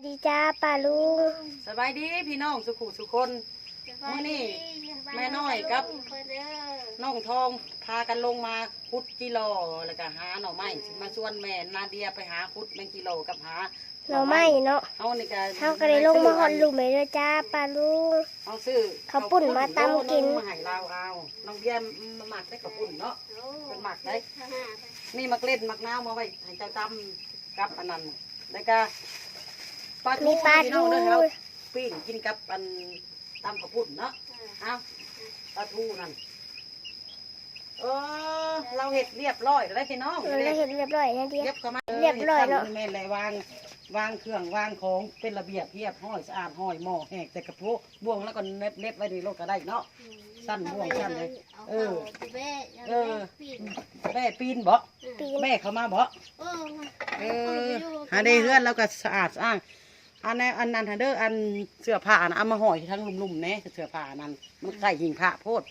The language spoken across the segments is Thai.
สวัสดีจ้าป้าลุงสบายดีพี่น้องสุขุสุคนมื้อนี้แม่น้อยกับน้องทองพากันลงมาคุดกิโลแล้วก็หาหน่อไม้สิมาชวนแม่นาเดียไปหาคุดแมงกิโลกับหาเราไม่เนาะเฮานี่ก็เฮาก็ได้ลงมาฮอดหลุมเลยเด้อจ้าป้าลุงเอาซื้อข้าวปุ้นมาตำกินโลมาให้เราเอาน้องเดียมาหมักได้ข้าวปุ้นเนาะเป็นหมักได้นี่มักเล่นมักน้าวมาไว้ให้เจ้าตำกับอันนั้นแล้วก็ ปลาทูมีปลาพี่น้ทูองเด้อครับปิ้งกินกับอันตำข้าวปุ้นเนาะเอาปลาทูนั่นเออเราเห็ดเรียบร้อยแล้วพี่น้องเราได้เห็นเรียบร้อยนะเดีย เรียบเข้ามาเรียบร้อยเนอะแม่นเลยวางวางเครื่องวางของเป็นระเบียบเรียบห้อยสะอาดห้อยหม้อแหกแต่กระโปงบ่วงแล้วก็เน็บเน็บไว้ในโลกก็ได้เนาะ สั้นบ่วงสั้นเลยเออ เออแม่ปีนบ่ปีนแม่เข้ามาบ่ เออหาได้เฮือนแล้วก็สะอาดสะอ้าง อันนั้นอันนั้นหาเด้ออันเสื้อผ้านะเอามาห่อยทั้งลุ่มๆแหน่เสื้อผ้านั้น มันใกล้หิงผ้าโพด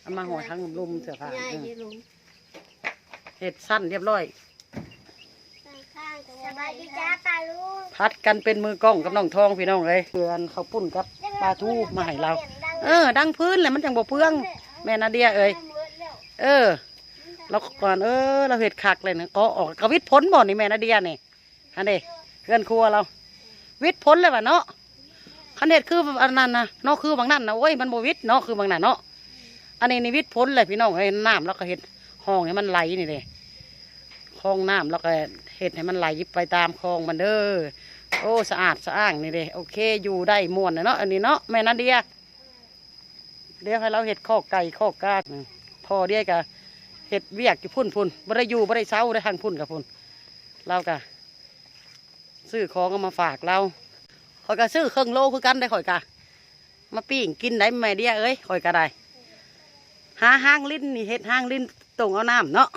เอามาห่อยทั้งลุ่มๆเสื้อผ้าเออเห็ดสั้นเรียบร้อยสบายดีจ้าป้าลุงพัดกันเป็นมือกล้องกับน้องทองพี่น้องเลยเพื่อนเขาวปุ้นกับปลาทูมาให้เรา เออ ดังพื้นแหละมันจังบ่เพื่อง แม่นาเดียเอ้ยเออ เราก่อนเออ เราเห็ดคักเลยนะก็ออกกระวิทย์พ้นบ่นี่แม่นาเดียนี่อันนี้เพื่อนครัวเรา วิทย์พ้นเลยว่ะเนาะคันเห็ดคืออันนั้นนะเนาะคือบางนั่นนะโอ้ยมันบวิทย์เนาะคือบางนั่นเนาะอันนี้นี่วิทย์พ้นเลยพี่น้องเอ้ยน้ำแล้วก็เห็ดห้องให้มันไหลนี่เลยคลองน้ำแล้วก็เห็ดให้มันไหลไปตามคลองมันเด้อโอ้สะอาดสะอ้างนี่เด้โอเค อยู่ได้ม่วนนะเนาะอันนี้เนาะแม่นาเดียเดี๋ยวให้เราเห็ดข้อไก่ข้อกาพอเดียกะเห็ดเวียกอยู่พุ่นพุ่นบ่ได้อยู่บ่ได้เช้าได้ทางพุ่นกับพุ่นเรากะ ซื้อของเอามาฝากเราข่อยก็ซื้อเครื่องโลคือกันได้ข่อยกะมาปิ้งกินได้แม่เดียเอ้ยข่อยก็ได้หาห้างลิ้นนี่เห็ดห้างลิ้นตรงเอาน้ำเนาะ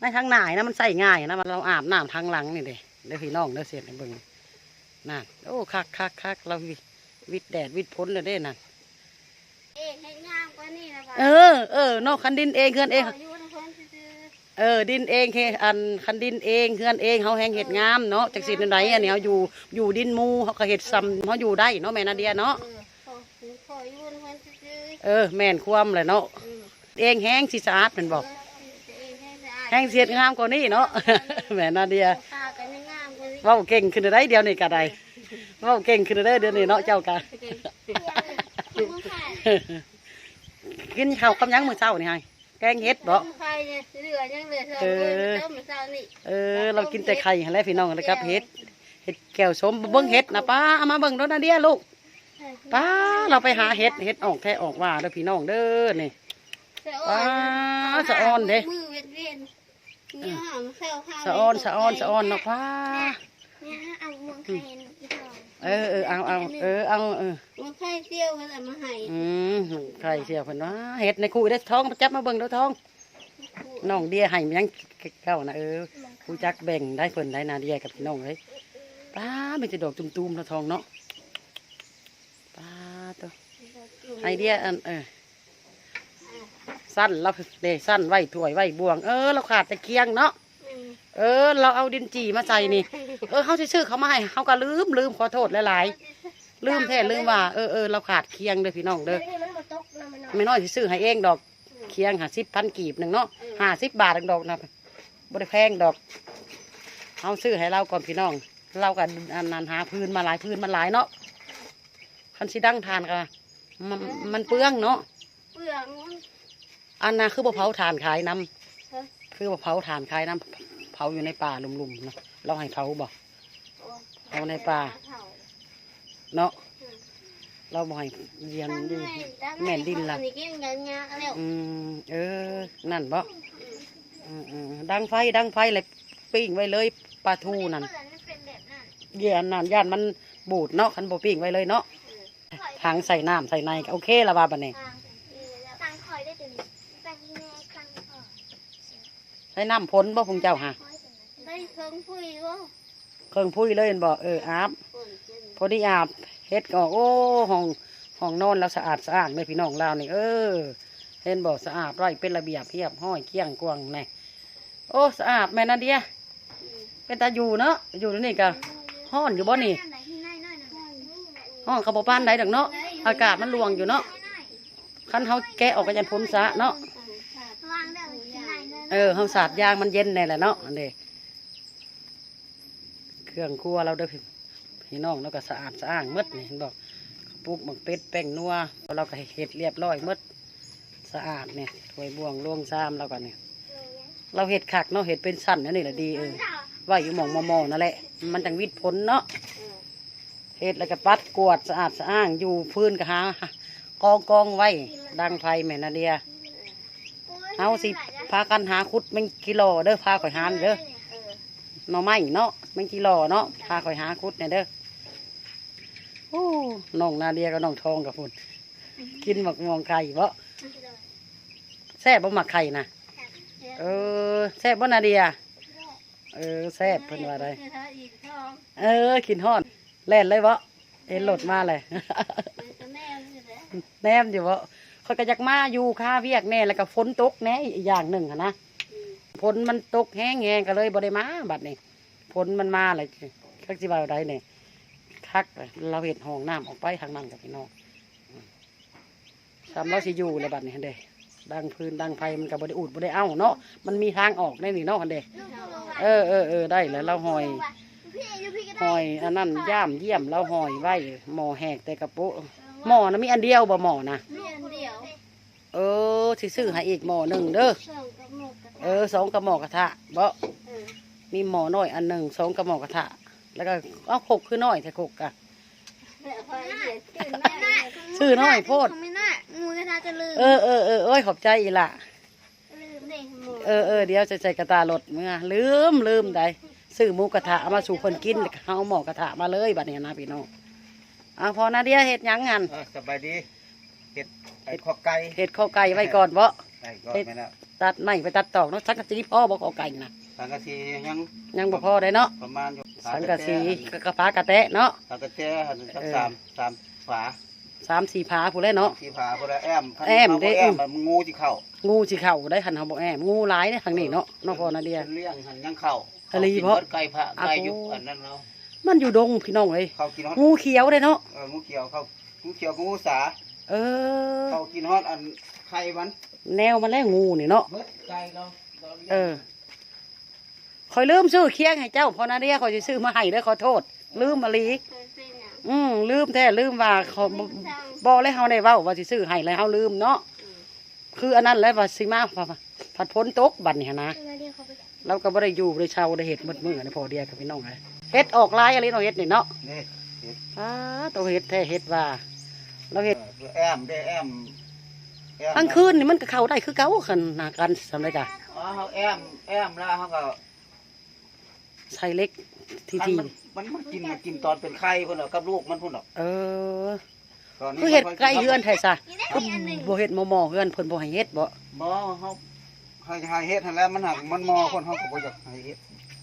ในทางหน่ายนะมันใส่ง่ายนะมันเราอาบน้ำทางหลังนี่เด้เด้อพี่น้องเด้อเสียให้เบิ่งนั่นโอ้คักคักคักเราวิวิดแดดวิดพ้นเลยเด้นั่นเอ๊ะให้งามกว่านี้นะป้าเออเออนอกคันดินเองเฮือนเองอยู่ในคนซื่อ เออดินเองเฮอันคันดินเองเฮือนเองเขาแหงเห็ดงามเนาะจากสิ่งใดอันนี้เขาอยู่อยู่ดินหมูเขาก็เห็ดซ้ำเขาอยู่ได้เนาะแม่นาเดียเนาะๆเออขอขออยู่ในคนซื่อเออแม่นความเลยเนาะๆอืมเองแห้งสิสะอาดเป็นบอกเออให้สะอาดแห้งเสียดงามกว่านี้เนาะแม่นาเดียข้ากันให้งามกว่านี้เว้าเก่งขึ้นได้เดียวนี่ก็ได้เว้าเก่งขึ้นได้เดี๋ยวนี้เนาะเจ้ากะกินข้าวกับหยังมื้อเช้านี่ไง แกงเห็ดบ่ใครเนี่ยเหลือยังเหลือเธอเออเติมเช้านี่เออ เรากินแต่ไข่หั่นแหล้วพี่น้องนะครับเห็ดเห็ดแก้วสมเบิ้งเห็ดนะป้าเอามาเบิ้งรถนะเดียลูกป้าเราไปหาเห็ดเห็ดออกแท้ออกว่าเด้อพี่น้องเด้อนี่ว้าสะออนเด้มือเวียนเวียนเนี่ยหอมเซลล์ข้าวสะออนสะออนสะออนเนาะป้า เนี่ยเอาเมืองไทยอีทองเออเออเอาเอาเออเอาเออเมืองไทยเที่ยวเขาจะมาให้อืมไข่เสียเพิ่นว่าเห็ดในคู่ได้อท้องจับมาเบิ่งเด้อท้องน้องเดียให้มันยังเก้านะเออผู้จักแบ่งได้เพิ่นได้นาเดียกับพี่น้องเลยป้าไม่จะดอกตุ่มๆแล้วทองเนาะป้าตัวไอเดียอันเออสั้นเราเดสั้นไว้ถ้วยไว้บวงเออเราขาดแต่เคียงเนาะ เออ เราเอาดินจีมาใส่นี่ เออเขาชื่อเขามาให้เขาก็ลืมลืมขอโทษหลายๆลืมแท้ลืมว่าเออเออเราขาดเคียงเด้อพี่น้องเด้อมันมาตกนะมันไม่น้อยสิซื้อให้เองดอกเคียงหาสิบพันกีบหนึ่งเนาะห้าสิบบาทดอกนะบริแพงดอกเอาซื้อให้เราก่อนพี่น้อง เรากันอันนั้นหาพื้นมาหลายพื้นมาหลายเนาะคันสิดังทานกันมันมันเปลืองเนาะเปลืองอันน่ะคือบ่เผาถ่านขายน้ฮะำคือบ่เผาถ่านขายน้ำ เผาอยู่ในป่าลุ่มๆนะเราให้เผาบ่เอาในป่าเนาะเราบ่ให้เรียนอยู่แม่นดินล่ะอันนี้กินกันยาแล้วอืมเออ นั่นบ่อืมอืมดังไฟดังไฟเลยปิ้งไว้เลยปลาทูนั่นเป็นแบบนั้นเยี่ยนนั่นย่านมันบูดเนาะคันบ่ปิ้งไว้เลยเนาะทางใส่น้ำใส่ในก็โอเคละว่าบัดนี้ตังคอยได้ตัวนี้ตังแม่ตังคอยใส่น้ำพ้นบ่พงเจ้าหาได้เค รื่องพุยว่าเครื่องพุ้ยเลยเห็นบ่เอออาบพอดีอาบเฮ็ดก็โอ้ห้องห้องนอนแล้วสะอาดสะอาดเลยพี่น้องเรานี่เออ เห็นบอกสะอาดไร่เป็นระเบียบเรียบห้อยเกี้ยงกวางนี่โอ้สะอาดแม่นาเดียเป็นตาอยู่เนาะอยู่นี่ก็ห้อนอยู่บ่นี่ห้อนเขาบ่ปานใดดอกเนาะอากาศมันลวงอยู่เนาะคันเฮาแกะออกก็ยันพ้นซะเนาะวางเด้อที่ไหนเด้อเออเฮาสาดยางมันเย็นแน่แหละเนาะอันนี้ เครื่องครัวเราเด้อพี่น้องเราก็สะอาดสะอ้างมดนี่เห็นบอกปลูกหมักเป็ดแป้งนัวเราก็เฮ็ดเรียบร้อยมดสะอาดเนี่ยถ้วยบ่วงล่วงซามเราก็เนี่ยเราเฮ็ดคักเนาะเฮ็ดเป็นสั้นนั่นนี่แหละดีเออไว่าอยู่หมองมอมอนั่นแหละ มันจังวิดพ้นเนาะเฮ็ดแล้วก็ปัดกวดสะอาดสะอ้างอยู่พื้นก็หากองกองไว้ดังไฟแม่นาเดียเอาสิพากันหาคุดแมงกิโลเด้อพาข่อยหานเด้อหน่อไม้เนาะ แมงกิโลเนาะพาข่อยหาคุดเนี่ยเด้อโอ้น้องนาเดียกับน้องทองกับพุ่นกินหมักมองไข่บ่แซ่บบ่หมักไข่นะเออแซ่บบ่นาเดียเออแซ่บเพิ่นว่าได้เออกินฮอดแล่นเลยบ่เห็นรถมาเลยแนมอยู่บ่ข่อยก็อยากมาอยู่ค่าเวียกแน่แล้วก็ฝนตกแน่อีกอย่างหนึ่งอะนะฝนมันตกแห้งแห้งก็เลยบ่ได้มาบัดนี้ ฝนมันมาเลยคักสิว่าได้เนี่ยคักเราเห็ดห้องน้ำออกไปทางนั้นกับพี่น้องสามเราสิอยู่เลยบัดนี้เด้ดังพื้นดังไฟมันก็บ่ได้อุดบ่ได้เอ้าเนาะมันมีทางออกได้นี่เนาะอันเด้เออเออเออได้แล้วเราหอยหอยอันนั้นย่ามเยี่ยมเราหอยไว้หมอแหกแต่กระโปะหมอนะมีอันเดียวบ่หมอนะเออสิซื้อให้อีกหม้อหนึ่งเด้อเออสองกระหมอกระทะบ่ มีหม้อน้อยอันหนึ่งสองกระหม้อกระทะ แล้วก็เอาขกคือน้อยแต่ขกอะชื่อน้อยโพดไม่น่างูกระทะจะลืมเออเออเออเอ้ยขอบใจอีหละลืมเด็กหมูเออเออเดี๋ยวจะใส่กระตารถเมื่อลืมลืมได้ซื้อหมูกระทะเอามาสู่คนกินแล้วก็เอาหม้อกระทะมาเลยบัดนี้นะพี่น้องอะพอนาเดียเฮ็ดหยังงันเออสบายดีเห็ดไอ้ข้อไก่เฮ็ดข้าวไก่ไว้ก่อนบ่ไอ้ก็ไม่แล้วตัดไม่ไปตัดตอกเนาะสังกะสีพ่อบ่ข้าวไก่นะ สังกะสียังยังบ่พอได้เนาะประมาณอยู่สังกะสีกระพากระแตะเนาะสังกะเจ้หันสักเออสามสามฝาสามสี่ผาผู้นแหละเนาะสี่ฝาพอละแอมคันแอมเขาบ่เด้แอมมันงูที่เข้างูสิเข้าได้หันเฮาบ่แอมงูหลายเด้ทางนี้เนาะเนาะพ่อนาเดียเลี้ยงหันยังเข้าอะไรกินเพราะเบิดไก่พระอะไก่อยู่โอ้อันนั้นเรามันอยู่ดงพี่น้องเอ้ยเขากินฮอดงูเขียวเด้เนาะเอองูเขียวเขางูเขียวกับงูสาเออเขากินฮอดอันไข่มัน แนวมันแล้วงูนี่เนาะเบิดไก่เราเราลี้ยงเออ คอยลืมซื้อเคียงให้เจ้าพ่อนาเดียคอยสิซื้อมาให้เด้อขอโทษ ลืมมาลีเคยเป็นอย่างอืมลืมแท้ลืมว่าเขาบ่บ่เลยเฮาได้เว้าว่าสิซื้อให้แล้วเฮาลืมเนาะคืออันนั้นแหล้วว่าสิมาผัดพ้นตกบัดนี่หั้นนะเวลาเรียกเขาไปจับเราก็บ่ได้อยู่บ่ได้เช่าได้เฮ็ดหมดมื้อนี่พอเดียวกับพี่น้องเลยเฮ็ดออกหลายอะไรเนาะเฮ็ดนี่เนาะนี่อ้าตัวเฮ็ดแท้เฮ็ดว่าเราเฮ็ดเออแอมได้แอมแอมกลางคืนนี่มันก็เข้าได้คือเก่าคันหนากันสำไรจ้ะอ๋อเขาแอมแอมแล้วเขาก็ ใส่เล็กทีมันทีมันมันมันกินมันกินตอนเป็นไข่พุ่นหรอกกับลูกมันพุ่นหรอกเออตอนนี้คือเฮ็ดมันใกล้เฮือนแท้ซะนี่ได้คืออีกอันหนึ่งบ่เฮ็ดหมอๆเฮือนเพิ่นบ่ให้เฮ็ดบ่บ่เขาให้ให้เฮ็ดหั่นแหล้วมันหักมันมอคนเขาก็บ่อยากให้เฮ็ด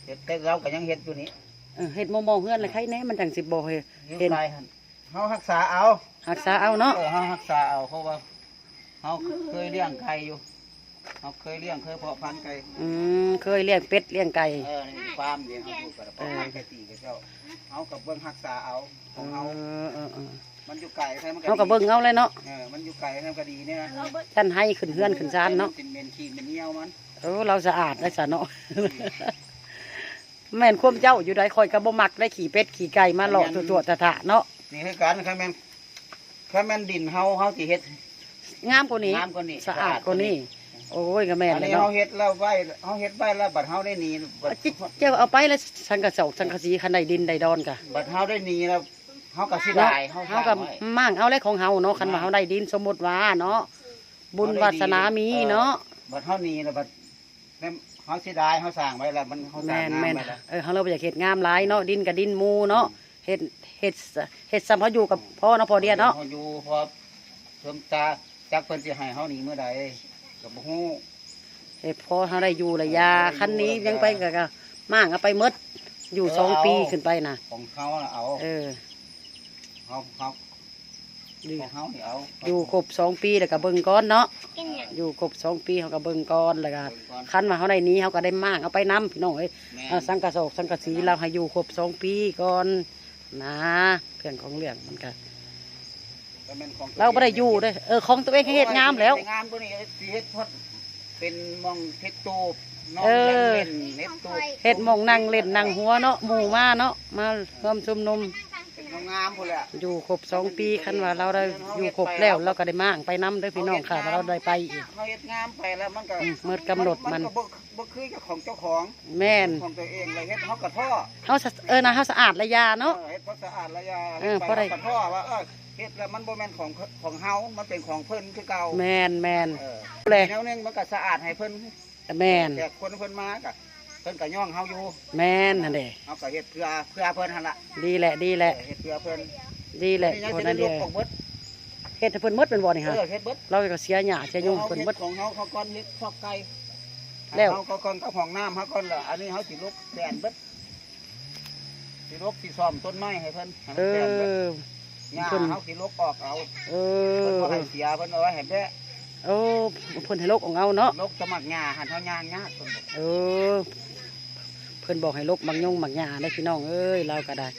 เฮ็ดแต่เราก็ยังเฮ็ดอยู่นี่เออเฮ็ดหมอๆเฮือนแล้วใครแหน่มันจังสิบ่ให้เฮ็เห็ดนไรหั่นเฮารักษาเอารักษาเอาเนาะเออเฮารักษาเอาเพราะว่าเฮาเคยเลี้ยงไก่อยู่ เฮาเคยเลี้ยงเคยเพาะพันธุ์ไก่อืมเคยเลี้ยงเป็ดเลี้ยงไก่ เออในฟาร์มเลี้ยงเฮาอยู่กับเพาะพันธุ์ไก่ตีกับเจ้าเฮากับเบิ่งรักษาเอาขเอองเฮาอเออเออมันอยู่ไกลใช่มันก็เฮาก็เบิ่งเอาเลยเนาะเออมันอยู่ไกลใช่มันก็ดีเนี่ยท่านให้ขึ้นเฮือนขึ้นศาลเนาะเป็นเมนขี้เป็นเหี่ยวมันเออเราสะอาดได้ซะเนาะแม่นความเจ้าอยู่ใดคอยก็บ่มักได้ขี่เป็ดขี่ไก่มาหลอกตัวๆตะๆเนาะนี่คือการคันแม่นคันแม่นดินเฮาเฮาสิเฮ็ดงามกว่านี้งามกว่านี้สะอาดกว่านี้ โอ้ยก็แม่นอันเลยนี้เนาะเฮาเฮ็ดแล้วไว้เฮาเฮ็ดไว้แล้วบัดเฮาได้หนีบัดจิเจ้าเอาไปแล้วสังกะเสาสังกะสีคันใดดินใดดอนกะบัดเฮาได้หนีแล้วเฮาก็สิเนาะได้เฮาเฮาก็สร้างไว้ มั่งเอาเลยของเฮาเนาะคันว่าเฮาได้ดินสมมุติว่าเนาะบุญวาสนามีเนาะบัดเฮาหนีแล้วบัดแม่นเฮาสิได้เฮาสร้างไว้แล้วมันเฮาสร้าแม่งนงามแม่นไว้แล้วเออเฮาเราบ่อยากเฮ็ดงามหลายเนาะดินกับดินหมูเนาะเฮ็ดเฮ็ดเฮ็ดซ้ำเฮาอยู่กับพ่อเนาะพ่อเดียเนาะ เฮาอยู่พอเพิ่มตาจักเพิ่นสิให้เฮาหนีเมื่อใด ก็บ่ฮู้เฮ็ดพ่อเฮาได้อยู่ระยะคันนี้ยังไปก็ก็มั่งเอาไปหมดอยู่สองปีขึ้นไปน่ะของเขาน่ะเอาเออเขาเขาดีของเฮานี่เอาอยู่ครบสองปีแล้วก็เบิ่งก่อนเนาะกินอย่างอยู่ครบสองปีเขาก็เบิ่งก่อนแล้วก็เบิ่งก่อนคันมาเขาได้หนี้เขาก็ได้มากเอาไปนํพี่น้องเอ้ยแม่เอาสังกะโศกสังกะสีเราให้อยู่ครบสองปีก่อนนะเรื่องของเรื่องมันก็ก็แม่นของ เราไม่ได้อยู่เด้อเออของตัวเองให้เฮ็ดงามแล้วงามตัวนี้สิเฮ็ดพอดเป็นมองเฮ็ดตูบน้องเออเล่นเฮ็ดตูบเฮ็ดหมองนั่งเล่นนั่งหัวเนาะหมู่มาเนาะมาร่วมชุมนุมเป็นงามพุ่นแหละอยู่ครบสองปีคันว่าเราได้อยู่ครบแล้วเราก็ได้มากไปนํเด้อพี่น้องค่ะว่าเราได้ไปอีกเขาเฮ็ดงามไปแล้วมันก็อืมเมื่อกำหนดมันก็บ่บ่คือเจ้าของเจ้าของแม่นของตัวเองเลยเฮ็ดเฮาก็ท่อเฮาสะเออนะเฮาสะอาดระยาเนาะเออเฮ็ดเพราะสะอาดระยะเออเพราะได้ฮ็ปท่อว่าเออ เฮ็ดแล้วมันบ่แม่นของของเฮามันเป็นของเพิ่นคือเก่าแม่นแม่นเออเลยแนวหนึงมันก็สะอาดให้เพิ่นแม่นแต่คนเพิ่นมาก็เพิ่นก็ย่องเฮาอยู่แม่นนั่นเด้เฮาก็เฮ็ดเพื่อเพื่อเพิ่นหั่นล่ะดีแหละดีแหละเออเฮ็ดเพื่อเพิ่นดีแหละนี่ยังคนสินั้ได้นลเดียวบออกเบิดเฮ็ดให้เพิ่นหมดเป็นบ่นี่เอฮะอเฮ็ดเบิดเราก็เสียหญ้าเสียยุงเพิ่นหมดอาฮ็ของเฮาเขาก่อนเฮ็ดฟอกไก่แล้วเฮาก็ก่อนกับห้องน้ำเฮาก่อนล่ะอันนี้เฮาสิลุกแดนเบิดสิลุกสิซ่อมต้นไม้ให้เพิ่นให้เอมันแดนเบิดอ หญ้าเพิ่นเฮาสิลุกออกเอาเอเพิ่นอบ่ให้เสียเพิ่นเอาไว้ให้แบะโอ้เพิ่นให้ลกของเอาเนาะลุกสมัครหญ้าหันเฮาย่างยากเพิ่นบอกเออเพิ่นบอกให้ลกบางยงบางหญ้าได้อพี่น้องเอ้ยเราก็ได้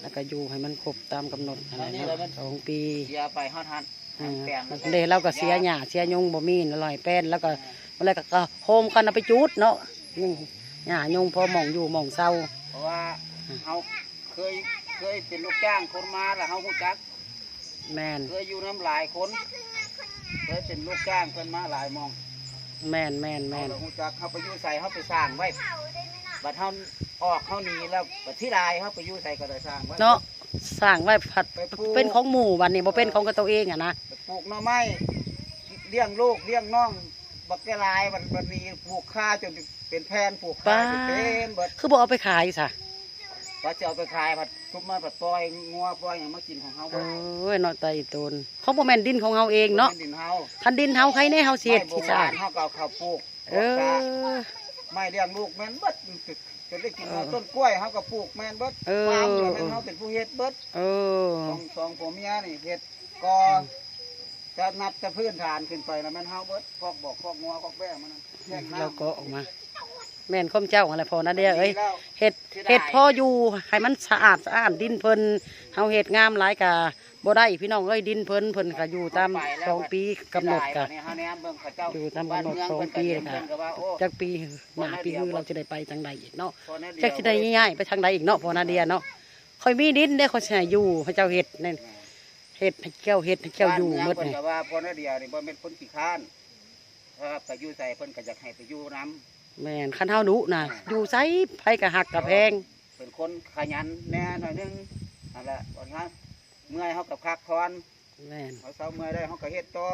แล้วก็อยู่ให้มันครบตามกำหนดอะไรเนาะสองปี เสียไปเฮาทันอ่าแปลงแล้วเด้เราก็เสียหญ้าเสียยงบ่มีอร่อยแป้นแล้วก็อะไรก็ก็โฮมกันเอาไปจูดเนาะยงหญ้ายงพอหมองอยู่หมองเศร้าเพราะว่าเฮาเคย เคยเป็นลูกจ้างคนมาแล้วเฮาฮู้จัก แม่นเคยอยู่น้ำหลายคน เคยเป็นลูกจ้างเพิ่นมาหลายหมองแม่นแม่นแม่แม่นเราฮู้จักเฮาไปอยู่ใส่เฮาไปสร้างไว้บัดเฮาออกเฮาหนีแล้วบัดที่ลายเฮาไปอยู่ใส่ก็ได้สร้างไว้ เนาะสร้างไว้ผัดไปปลูก เป็นของหมู่วันนี้บ่เป็นของกับตัวเองอะนะไปปลูกหน่อไม้เลี้ยงลูกเลี้ยงน้องบักแกลายบัดบัดนี้ปลูกข้าจนเป็นแผ่นปลูกข้าจนเต็มเบิดคือบ่เอาไปขายซะ ว่าจะเอาไปขายผัดทุบมาผัดปล่อยงัวปล่อยอย่างมากินของเฮาโอเบิด้ยเนาะไตตนเขาบ่แม่นดินของเฮาเองเนาะป็ดินเฮาคันดินเฮาใครแน่เฮาเสียดไม้โบที่สะราอาณดเฮาก็เอาข้าวปลูกเออ ไม้เลี้ยงลูกแม่นเบิดจนได้กินเออต้นกล้วยเฮาก็ปลูกแม่นเบิดเออ ฟาร์มเดียวแม่นเฮาเป็นผู้เฮ็ดเบิดเออ สองสองผัวเมียนี่เฮ็ดก็จะนับจะพื้นฐานขึ้นไปแล้วแม่นเฮาเบิดพอกบอกพอกงัวพอกแบะมันนั่นแยกน้ำเราก็ออกมา แม่นคมเจ้าอะไรพอนะเดียเอ้ยแล้วเฮ็ดเฮ็ดพออยู่ให้มันสะอาดสะอาดดินเพิ่นเฮาเฮ็ดงามหลายกะบ่ได้พี่น้องเอ้ยดินเพิ่นเพิ่นก็อยู่ตามสองปีกำหนดกะเสียายวันนี้เฮาแนมเบิ่งเขาเจ้าอยู่ตามกำหนดบ้สองเมืปีเพิ่เลยนค่ะเพิ่นก็ว่าโอ้จักปีหน้าปีคือเราจะได้ไปทางใดอีกเนาะพอแน่เยวจักสิได้ง่ายๆไปทางใดอีกเนาะพอนาเดียเนาะค่อยมีดินได้ค่อยสิให้อยู่ให้เจ้าเฮ็ดนั่นเฮ็ดให้เจ้าเฮ็ดให้เจ้าอยู่หมดบ้านเมืองเพิ่นนี่ก็ว่าพอแน่เดียวนี่บ่แม่นคนขี้ข้านครับก็อยู่ใส่เพิ่นก็อยากให้ไปอยู่น้ แม่นคันเฮาดุน่ะอยู่ไสไผก็หักกะแพงำเป็นคนขยันแน่หน่อยนึงนั่นแหละวันนั้นเมื่อยเฮาก็พักผ่อนแม่นเฮาเช้าเมื่อยได้เฮาก็เฮ็ดต่อ